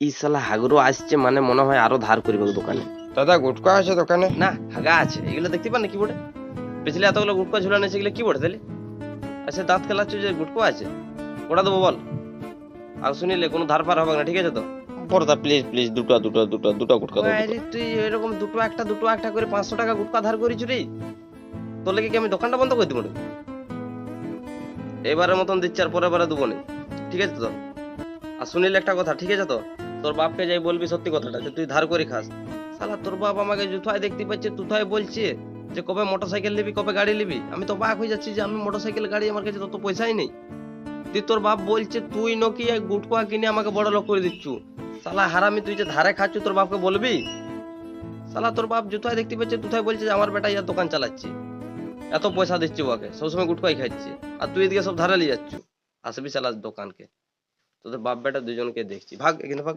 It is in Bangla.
ই শালা হাগরো আসছে মানে মনে হয় আরও ধার করবে দোকানে। দাদা গুটকা আছে দোকানে? না হাগা আছে। এগুলো দেখতে পান না কিবোর্ডে পিছলে এতগুলো গুটকা ঝুলানো আছে এগুলো কিবোর্ডে তাহলে? আচ্ছা দাঁত খেলাচ্ছ যে গুটকো আছে? ওটা দেবো বল। আর শুনিলে কোনো ধার পার হবে না ঠিক আছে তো? বড়দা প্লিজ প্লিজ দুটো দুটো দুটো দুটো গুটকা দাও আরে তুই এরকম দুটো একটা দুটো একটা করে পাঁচশো টাকা গুটকা ধার করিস রে? তোর লেগে কি আমি দোকানটা বন্ধ করে দিব? এবারের মতন দিচ্ছি আর পরের বারে দেবো না। ঠিক আছে তো? আর শুনিলে একটা কথা ঠিক আছে তো? তোর বাপকে যাই বলবি সত্যি কথাটা, যে তুই ধার করে খাস। শালা, তোর বাপ আমাকে জুথায় দেখতে পাচ্ছে তুথায় বলছে যে কবে মোটরসাইকেল নিবি, কবে গাড়ি নিবি। আমি তো বাক হয়ে যাচ্ছি যে আমি মোটরসাইকেল, গাড়ি আমার কাছে তত পয়সাই নেই। তুই তোর বাপ বলছে, তুই নকি গুটকা কিনে আমাকে বড় লোক করে দিচ্ছু। শালা, হারামি, তুই যে ধারে খাচ্ছু তোর বাপকে বলবি? শালা, তোর বাপ জুতায় দেখতে পাচ্ছে তুথায় বলছে যে, আমার বেটা ইয়া দোকান চালাচ্ছে। এত পয়সা দিচ্ছি ওকে, সবসময় গুটকাই খাচ্ছে। আর তুই এদিকে সব ধারে নিয়ে যাচ্ছ। আসবি শালা দোকানকে। তোদের বাপ বেটা দুজনকে দেখছি। ভাগ, এখানে ভাগ।